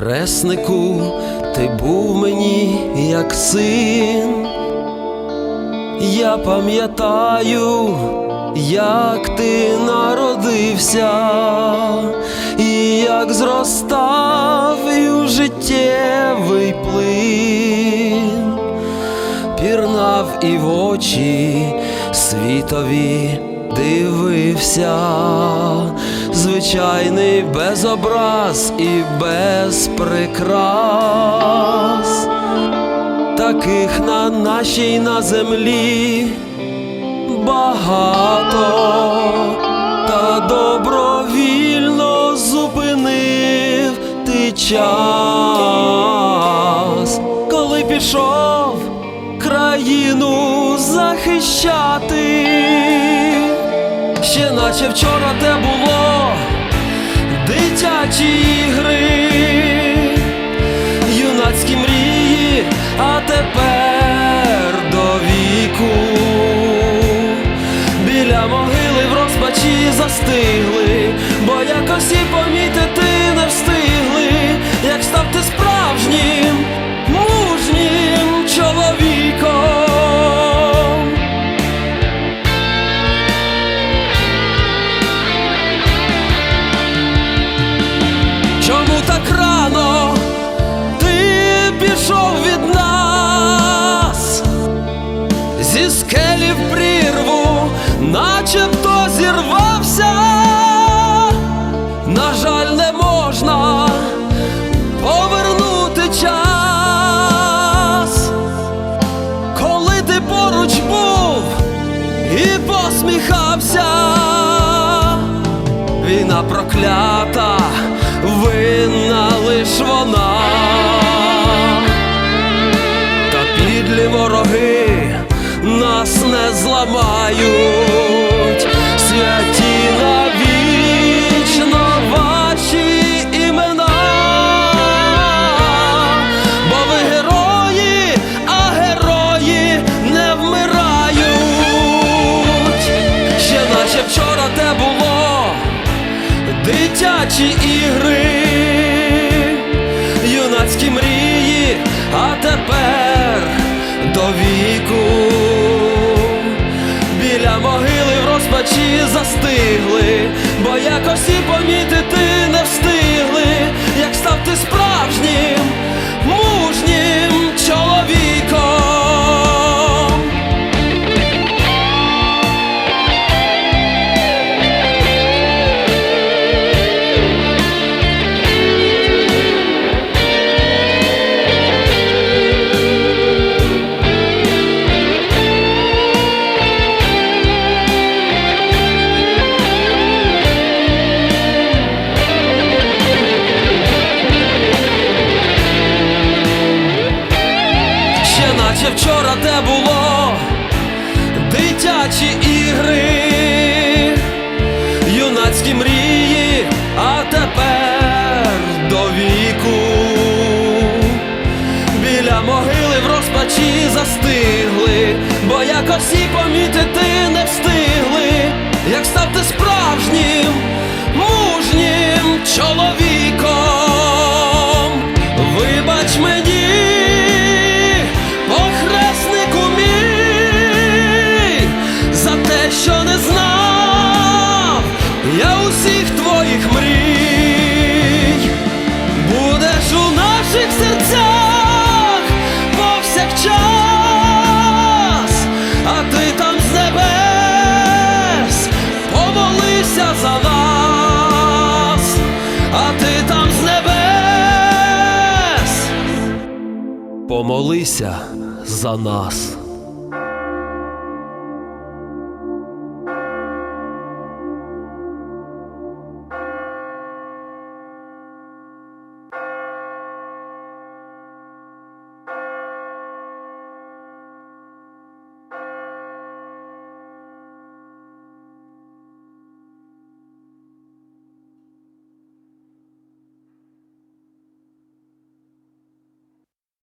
хреснику, ти був мені як син. Я пам'ятаю, як ти народився, і як зростав і у життєвий плин, пірнав і в очі світові дивився, звичайний без образ і без прикрас. Таких на нашій на землі багато, та добровільно зупинив ти час, коли пішов країну захищати, ще наче вчора те було? Дитячі ігри юнацькі мрії, а тепер посміхався. Війна проклята, винна лиш вона, та підлі вороги нас не зламають, святі дитячі ігри, юнацькі мрії, а тепер до віку. Біля могили в розпачі застигли, бо якось і помітити не встигли, як став ти справжнім, вчора де було дитячі ігри, юнацькі мрії, а тепер до віку. Біля могили в розпачі застигли, бо якось і помітити помолися за нас.